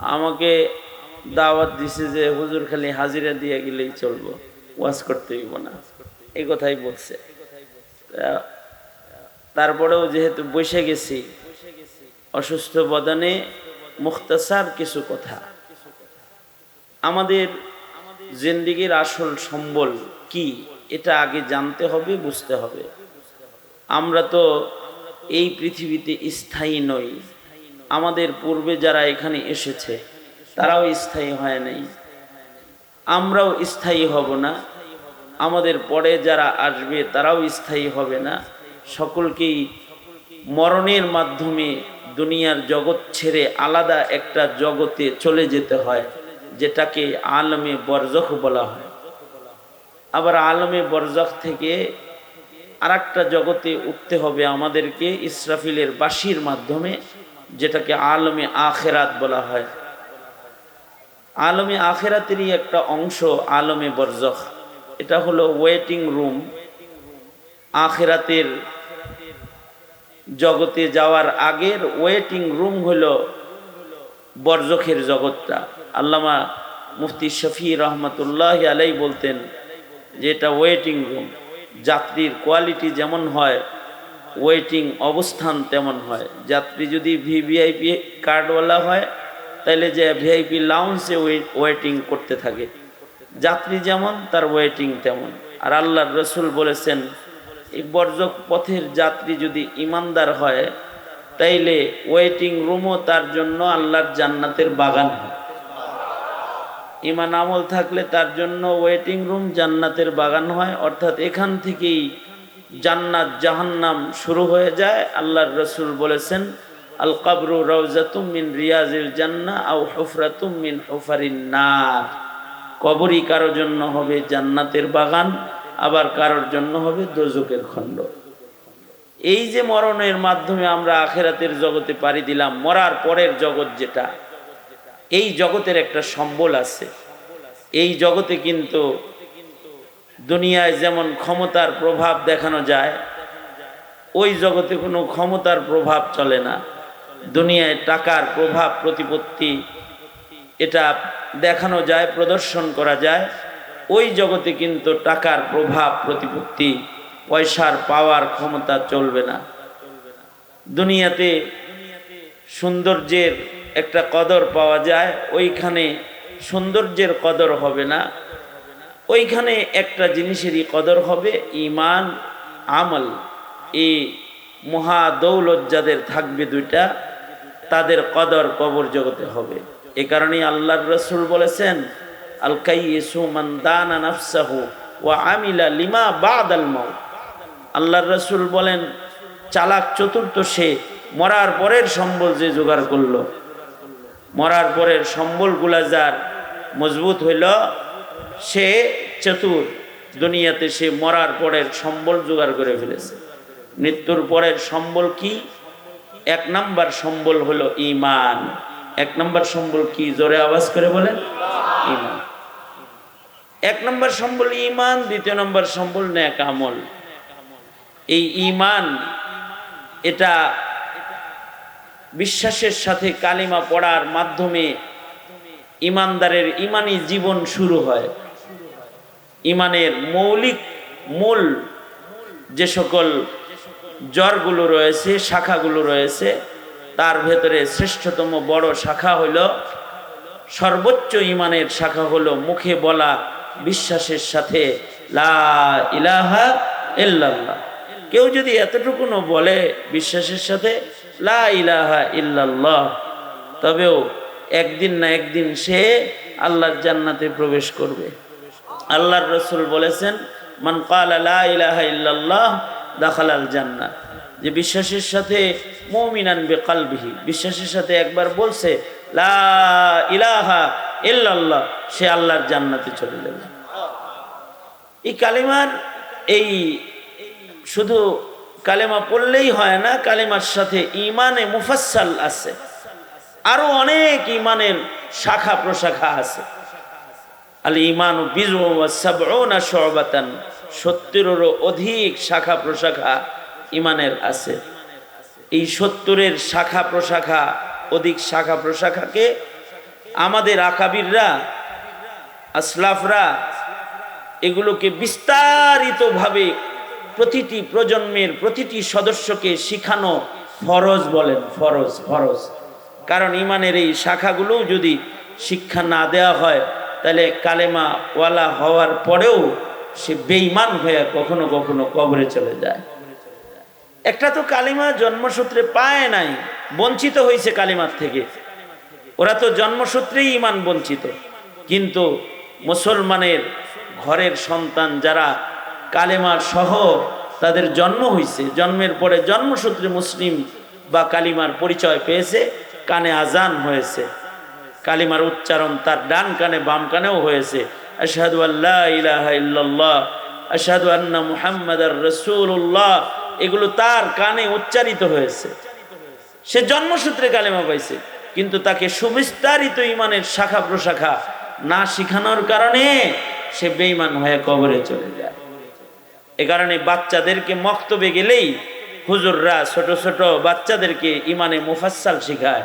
আমাকে দাওয়াত দিছে যে, হুজুর, খালি হাজিরা দিয়ে গেলেই চলবো, ওয়াজ করতে হইব না। এই কথাই বলছে। তারপরেও যেহেতু বসে গেছি, অসুস্থ বদনে মুখতাসার কিছু কথা। আমাদের জিন্দিগির আসল সম্বল কি, এটা আগে জানতে হবে, বুঝতে হবে। আমরা তো এই পৃথিবীতে স্থায়ী নই। আমাদের পূর্বে যারা এখানে এসেছে, তারাও স্থায়ী হয় নাই। আমরাও স্থায়ী হব না। আমাদের পরে যারা আসবে, তারাও স্থায়ী হবে না। সকলকেই মরণের মাধ্যমে দুনিয়ার জগৎ ছেড়ে আলাদা একটা জগতে চলে যেতে হয়, যেটাকে আলমে বরজখ বলা হয়। আবার আলমে বরজখ থেকে আর জগতে উঠতে হবে আমাদেরকে, ইসরাফিলের বাসির মাধ্যমে। যেটাকে আলমে আখেরাত বলা হয়। আলমে আখেরাতেরই একটা অংশ আলমে বরজখ। এটা হলো ওয়েটিং রুম। আখেরাতের জগতে যাওয়ার আগের ওয়েটিং রুম হলো বরজখের জগৎটা। আল্লামা মুফতি শফি রহমতুল্লাহ আলাই বলতেন যে এটা ওয়েটিং রুম। যাত্রীর কোয়ালিটি যেমন হয় ওয়েটিং অবস্থান তেমন হয়। যাত্রী যদি ভিভিআইপি কার্ডওয়ালা হয় তাহলে যে ভিআইপি লাউন্সে ওয়েটিং করতে থাকে। যাত্রী যেমন, তার ওয়েটিং তেমন। আর আল্লাহর রসুল বলেছেন, এই বর্জক পথের যাত্রী যদি ইমানদার হয়, তাইলে ওয়েটিং রুমও তার জন্য আল্লাহর জান্নাতের বাগান হয়। ইমান আমল থাকলে তার জন্য ওয়েটিং রুম জান্নাতের বাগান হয়। অর্থাৎ এখান থেকেই জান্নাত, জাহান্নাম শুরু হয়ে যায়। আল্লাহর রসুল বলেছেন আল কাবরু রওজাতুম মিন রিয়াজিল জান্না আও হুফরাতুম মিন হুফারিন নার। কবরই কারোর জন্য হবে জান্নাতের বাগান, আবার কারোর জন্য হবে দোজকের খণ্ড। এই যে মরণের মাধ্যমে আমরা আখেরাতের জগতে পাড়ি দিলাম, মরার পরের জগৎ যেটা, এই জগতের একটা সম্বল আছে। এই জগতে কিন্তু দুনিয়ায় যেমন ক্ষমতার প্রভাব দেখানো যায়, ওই জগতে কোনো ক্ষমতার প্রভাব চলে না। দুনিয়ায় টাকার প্রভাব, প্রতিপত্তি, এটা দেখানো যায়, প্রদর্শন করা যায়। ওই জগতে কিন্তু টাকার প্রভাব, প্রতিপত্তি, পয়সার পাওয়ার ক্ষমতা চলবে না। দুনিয়াতে সৌন্দর্যের একটা কদর পাওয়া যায়, ওইখানে সৌন্দর্যের কদর হবে না। ওইখানে একটা জিনিসেরই কদর হবে ইমান আমল। এই মহা দৌলত যাদের থাকবে দুইটা, তাদের কদর কবর জগতে হবে। এ কারণেই আল্লাহর রসুল বলেছেন আল কাইসু মান দানা নাফসাহু ওয়া আমিলা লিমা বাদ আল মাউত। আল্লাহর রসুল বলেন, চালাক চতুর্থ সে মরার পরের সম্বল যে জোগাড় করল। মরার পরের সম্বলগুলা যার মজবুত হইল সে চতুর দুনিয়াতে সে মরার পরের সম্বল জোগাড় করে ফেলেছে। মৃত্যুর পরের সম্বল কি? এক নাম্বার সম্বল হলো ইমান এক নাম্বার সম্বল কি? জোরে আওয়াজ করে বলেন ইমান এক নম্বর সম্বল ইমান দ্বিতীয় নম্বর সম্বল ন্যাক আমল। এই ইমান এটা বিশ্বাসের সাথে কালিমা পড়ার মাধ্যমে ইমানদারের ইমানি জীবন শুরু হয়। ইমানের মৌলিক মূল যে সকল জ্বরগুলো রয়েছে, শাখাগুলো রয়েছে, তার ভেতরে শ্রেষ্ঠতম বড় শাখা হইল সর্বোচ্চ ইমানের শাখা হলো মুখে বলা, বিশ্বাসের সাথে লা ইলাহা ইল্লাল্লাহ। কেউ যদি এতটুকুনো বলে, বিশ্বাসের সাথে লা ইলাহা ইল্লাল্লাহ, তবেও একদিন না একদিন সে আল্লাহর জান্নাতে প্রবেশ করবে। আল্লাহর রসুল বলেছেন, মান কালা জান্নাত। যে বিশ্বাসের সাথে মৌমিনান কালবিহি, বিশ্বাসের সাথে একবার বলছে, লা ইলাহা ইল্লাল্লাহ, সে আল্লাহর জান্নাতে চলে যাবে। এই কালিমার, এই শুধু কালেমা পড়লেই হয় না, কালেমার সাথে ইমানে মুফাসাল আছে। আরও অনেক ইমানের শাখা প্রশাখা আছে। আল ইমান সবাতান সত্তরেরও অধিক শাখা প্রশাখা ইমানের আছে। এই সত্তরের শাখা প্রশাখা, অধিক শাখা প্রশাখাকে আমাদের আকাবিররা, আসলাফরা এগুলোকে বিস্তারিতভাবে প্রতিটি প্রজন্মের প্রতিটি সদস্যকে শিখানো ফরজ বলেন, ফরজ ফরজ। কারণ ইমানের এই শাখাগুলো যদি শিক্ষা না দেওয়া হয়, তাহলে কালেমা ওয়ালা হওয়ার পরেও সে বেঈমান হয়ে কখনো কখনো কবরে চলে যায়। একটা তো কালিমা জন্মসূত্রে পায় নাই, বঞ্চিত হয়েছে কালিমার থেকে। ওরা তো জন্মসূত্রেই ইমান বঞ্চিত। কিন্তু মুসলমানের ঘরের সন্তান যারা কালেমার সহ তাদের জন্ম হয়েছে জন্মের পরে জন্মসূত্রে মুসলিম বা কালিমার পরিচয় পেয়েছে কানে আজান হয়েছে। কালিমার উচ্চারণ তার ডান কানে, বাম কানেও হয়েছে। আশহাদু আল্লাহ ইলাহা ইল্লাল্লাহ, আশহাদু আন্না মুহাম্মাদার রাসূলুল্লাহ, এগুলো তার কানে উচ্চারিত হয়েছে। সে জন্মসূত্রে কালেমা পাইছে, কিন্তু তাকে সুবিস্তারিত ইমানের শাখা প্রশাখা না শিখানোর কারণে সে বেঈমান হয়ে কবরে চলে যায়। এ কারণে বাচ্চাদেরকে মক্তবে গেলেই হুজুররা ছোট ছোট বাচ্চাদেরকে ইমানে মুফাসসাল শিখায়।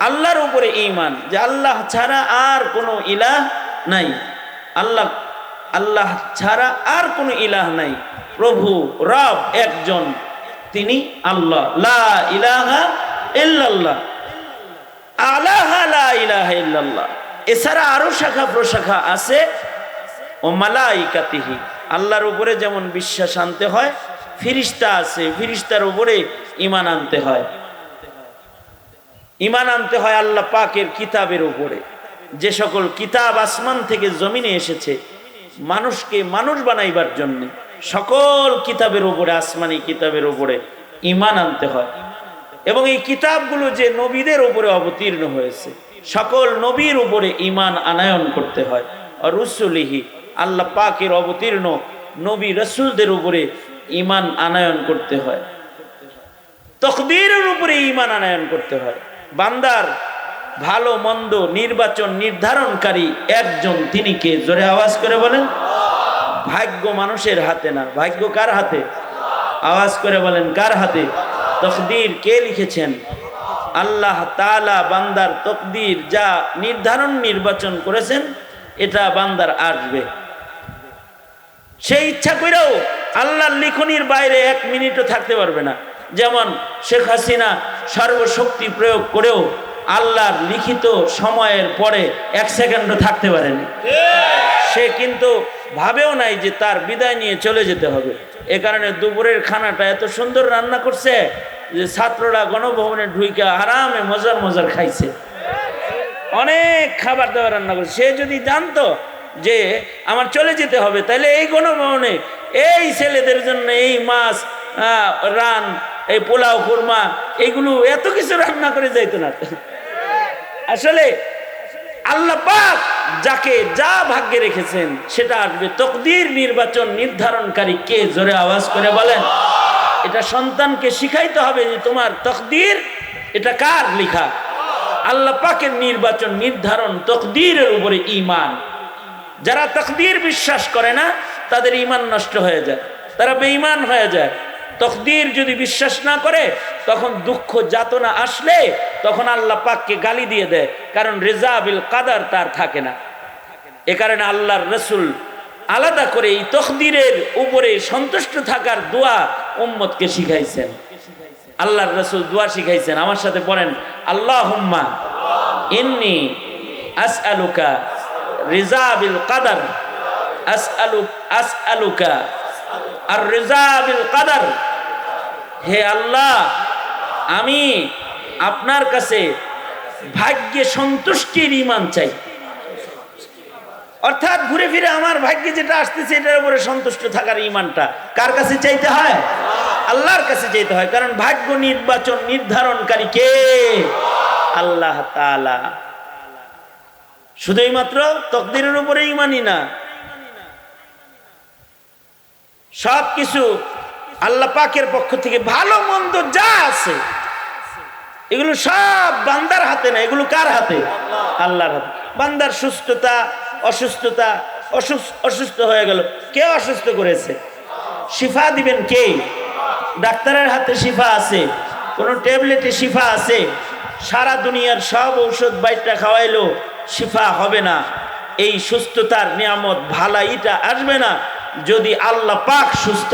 আল্লাহর উপরে ঈমান, যে আল্লাহ ছাড়া আর কোনো ইলাহ নাই। আল্লাহ আল্লাহ ছাড়া আর কোনো ইলাহ নাই। প্রভু, রব একজন, তিনি আল্লাহ। লা ইলাহা ইল্লাল্লাহ। আলাহা লা ইলাহা ইল্লাল্লাহ। এছাড়া আরও শাখা প্রশাখা আছে। ও মালাইকাতিহি। আল্লাহর উপরে যেমন বিশ্বাস আনতে হয়, ফিরিস্তা আছে, ফিরিস্তার উপরে ইমান আনতে হয়। ইমান আনতে হয় আল্লাহ পাকের কিতাবের উপরে। যে সকল কিতাব আসমান থেকে জমিনে এসেছে, মানুষকে মানুষ বানাইবার জন্য সকল কিতাবের উপরে, আসমানি কিতাবের উপরে ইমান আনতে হয়। এবং এই কিতাবগুলো যে নবীদের উপরে অবতীর্ণ হয়েছে, সকল নবীর উপরে ইমান আনায়ন করতে হয়। আর রুসুলিহি আল্লাহ পাকের অবতীর্ণ নবী রসুলদের উপরে ইমান আনায়ন করতে হয়। তকদিরের উপরে ইমান আনায়ন করতে হয়। বান্দার ভালো, মন্দ, নির্বাচন নির্ধারণকারী একজন তিনি কে? জোরে আওয়াজ করে বলেন। ভাগ্য মানুষের হাতে না। ভাগ্য কার হাতে? আওয়াজ করে বলেন, কার হাতে? তকদির কে লিখেছেন? আল্লাহ তালা বান্দার তকদির যা নির্ধারণ নির্বাচন করেছেন, এটা বান্দার আসবে। সেই ইচ্ছা করেও আল্লাহর লিখনির বাইরে এক মিনিটও থাকতে পারবে না। যেমন শেখ হাসিনা সর্বশক্তি প্রয়োগ করেও আল্লাহর লিখিত সময়ের পরে এক সেকেন্ডও থাকতে পারেনি। সে কিন্তু ভাবেও নাই যে তার বিদায় নিয়ে চলে যেতে হবে। এ কারণে দুপুরের খানাটা এত সুন্দর রান্না করছে যে ছাত্ররা গণভবনে ঢুইকে আরামে মজার মজার খাইছে। অনেক খাবার দাবার রান্না করছে। সে যদি জানতো যে আমার চলে যেতে হবে, তাহলে এই গণভবনে এই ছেলেদের জন্য এই মাছ রান, এই পোলাও কুরমা এগুলো এত কিছু রান্না করে যাইতো না আসলে আল্লাহ পাক যাকে যা ভাগ্যে রেখেছেন, সেটা আসবে তকদির নির্বাচন নির্ধারণকারী কে জোরে আওয়াজ করে বলেন? এটা সন্তানকে শিখাইতে হবে যে তোমার তকদির, এটা কার লেখা? আল্লাহ পাকের নির্বাচন নির্ধারণ তকদিরের উপরে ইমান যারা তকদির বিশ্বাস করে না, তাদের ইমান নষ্ট হয়ে যায়, তারা বেঈমান হয়ে যায়। তকদির যদি বিশ্বাস না করে, তখন দুঃখ যাতনা আসলে, তখন আল্লাহ পাককে গালি দিয়ে দেয়, কারণ রেজাবিল কাদার তার থাকে না। এ কারণে আল্লাহর রসুল আলাদা করে এই তকদিরের উপরে সন্তুষ্ট থাকার দোয়া উম্মতকে শিখাইছেন। আল্লাহর রসুল দোয়া শিখাইছেন। আমার সাথে বলেন আল্লাহ হুম্মা ইন্নি আস আসআলুকা রিজাবিল কাদার। আসআলু আসআলুকা আর রিজাবিল কাদার। হে আল্লাহ, আমি আপনার কাছে ভাগ্যে সন্তুষ্টির ইমান চাই। অর্থাৎ ঘুরে ফিরে আমার ভাগ্যে যেটা আসতেছে, এটার উপরে সন্তুষ্ট থাকার ইমানটা কার কাছে চাইতে হয়? আল্লাহর কাছে চাইতে হয়। কারণ ভাগ্য নির্বাচন নির্ধারণকারী কে? আল্লাহ তাআলা। শুধুই মাত্র তকদিরের উপরে ইমানই না। সব কিছু আল্লাহ পাকের পক্ষ থেকে ভালো, মন্দ যা আছে, এগুলো সব বান্দার হাতে না, এগুলো কার হাতে? আল্লাহর হাতে। বান্দার সুস্থতা, অসুস্থতা, অসুস্থ হয়ে গেল। কে অসুস্থ করেছে? শিফা দিবেন কে? ডাক্তারের হাতে শিফা আছে, কোনো ট্যাবলেটে শিফা আছে। সারা দুনিয়ার সব ঔষধ বাইটটা খাওয়াইলো, শিফা হবে না। এই সুস্থতার নিয়ামত, ভালাইটা আসবে না। যদি আল্লাহ পাক সুস্থ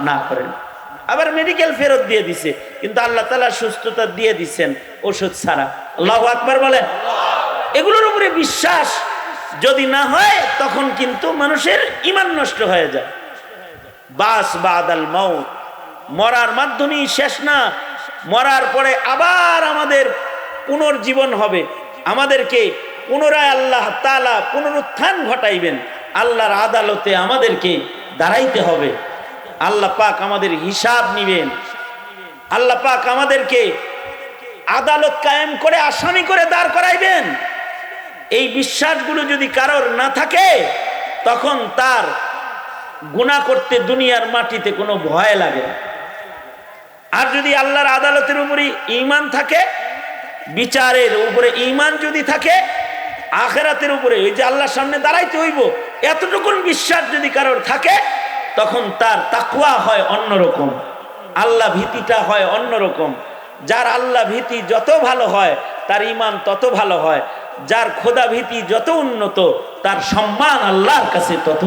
না করেন। আবার মেডিকেল ফেরত দিয়ে দিছে, কিন্তু আল্লাহ তালা সুস্থতা দিয়ে দিচ্ছেন ওষুধ ছাড়া। আল্লাহ আকবার বলেন। এগুলোর উপরে বিশ্বাস যদি না হয়, তখন কিন্তু মানুষের ইমান নষ্ট হয়ে যায়। বাস বাদাল মৌত মরার মাধ্যমেই শেষ না। মরার পরে আবার আমাদের পুনর্জীবন হবে। আমাদেরকে পুনরায় আল্লাহ তালা পুনরুত্থান ঘটাইবেন। আল্লাহর আদালতে আমাদেরকে দাঁড়াইতে হবে। আল্লাহ পাক আমাদের হিসাব নিবেন। আল্লাহ পাক আমাদেরকে আদালত কায়েম করে, আসামি করে দাঁড় করাইবেন। এই বিশ্বাসগুলো যদি কারোর না থাকে, তখন তার গুণা করতে দুনিয়ার মাটিতে কোনো ভয় লাগে না। আর যদি আল্লাহর আদালতের উপরে ইমান থাকে, বিচারের উপরে ইমান যদি থাকে, আখেরাতের উপরে ওই যে আল্লাহর সামনে দাঁড়াইতে হইব, এতটুকুন বিশ্বাস যদি কারোর থাকে তখন তার তাকুয়া হয় অন্যরকম, আল্লাহ ভীতিটা হয় অন্যরকম। যার আল্লাহ ভীতি যত ভালো হয়, তার ইমান তত ভালো হয়। যার খোদা ভীতি যত উন্নত, তার সম্মান আল্লাহর কাছে তত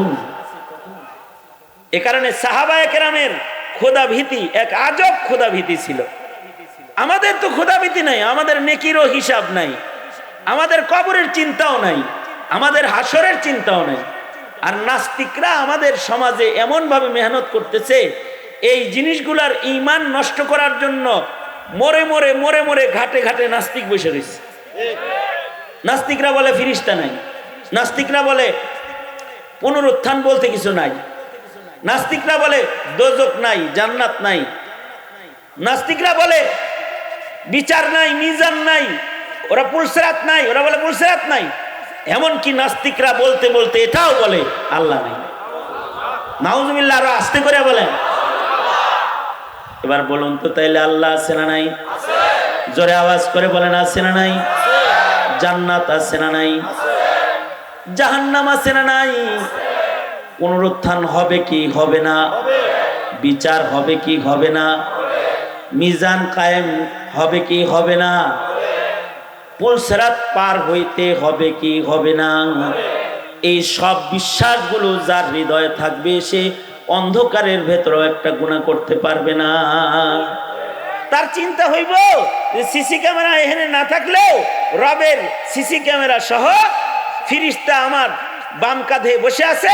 এ কারণে সাহাবায় কেরামের খোদা ভীতি এক আজব খোদা ভীতি ছিল। আমাদের তো খোদা ভীতি নাই, আমাদের নেকিরও হিসাব নাই। আমাদের কবরের চিন্তাও নাই, আমাদের হাসরের চিন্তাও নাই। আর নাস্তিকরা আমাদের সমাজে এমনভাবে মেহনত করতেছে, এই জিনিসগুলার ইমান নষ্ট করার জন্য মরে মরে মরে মরে ঘাটে ঘাটে নাস্তিক বসে রয়েছে। নাস্তিকরা বলে ফিরিস্তা নাই। নাস্তিকরা বলে পুনরুত্থান বলতে কিছু নাই। নাস্তিকরা বলে দোজক নাই, জান্নাত নাই। নাস্তিকরা বলে বিচার নাই, মিজান নাই। ওরা পুলসেরাত নাই, ওরা বলে পুলসেরাত নাই। এমনকি নাস্তিকরা বলতে বলতে এটাও বলে, আল্লাহ নাই। নাউজুবিল্লাহ আরও আস্তে করে বলেন। এবার বলুন তো তাইলে আল্লাহ আছে না নাই? জোরে আওয়াজ করে বলেন, আছে না নাই? জান্নাত আছে না নাই? জাহান্নাম আছে না নাই? পুনরুত্থান হবে কি হবে না? বিচার হবে কি হবে না? মিজান কায়েম হবে কি হবে না? পুলসরাত পার হইতে হবে কি হবে না? এই সব বিশ্বাসগুলো যার হৃদয়ে থাকবে, সে অন্ধকারের ভেতরেও একটা গুণা করতে পারবে না। তার চিন্তা হইব যে সিসি ক্যামেরা এখানে না থাকলেও রবের সিসি ক্যামেরা সহ ফিরিস্তা আমার বাম কাঁধে বসে আছে,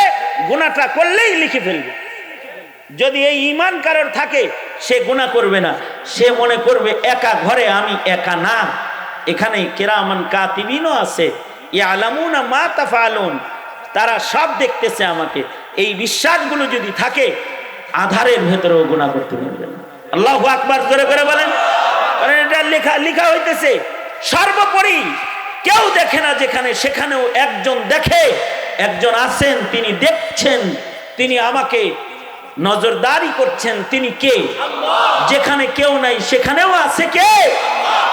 গুণাটা করলেই লিখে ফেলবে। যদি এই ইমান কারোর থাকে, সে গুণা করবে না। সে মনে করবে, একা ঘরে আমি একা না। এখানে কেরামান কাতিবিনও আছে। ই আলামুনা মা তাফালুন। তারা সব দেখতেছে আমাকে। এই বিশ্বাসগুলো যদি থাকে, আধারের ভেতরেও গুণা করতে পারবে না। আল্লাহ আকবার জোরে করে বলেন, এটা লেখা লেখা হইতেছে, সর্বোপরি কেউ দেখে না যেখানে, সেখানেও একজন দেখে, একজন আছেন, তিনি দেখছেন, তিনি আমাকে নজরদারি করছেন তিনি কে? যেখানে কেউ নাই সেখানেও আছে কে?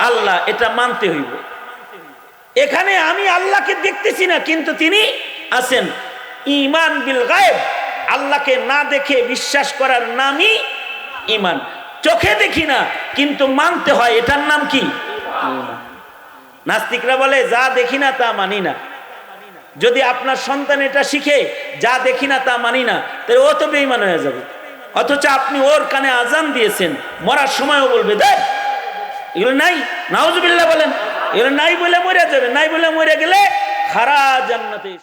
আল্লাহ। এটা মানতে হইব। এখানে আমি আল্লাহকে দেখতেছি না কিন্তু তিনি আছেন। ইমান বিল গায়েব। আল্লাহকে না দেখে বিশ্বাস করার নামই ইমান চোখে দেখি না কিন্তু মানতে হয় এটার নাম কি? নাস্তিকরা বলে যা দেখি না তা মানি না। যদি আপনার সন্তান এটা শিখে, যা দেখি না তা মানি না, তাহলে ও তো বেইমান হয়ে যাবে। অথচ আপনি ওর কানে আজান দিয়েছেন, মরার সময়ও বলবে, দেখ, এগুলো নাই নাউজবিল্লা বলেন, এগুলো নাই বলে মরে যাবে, নাই বলে মরে গেলে খারা জান্নাতে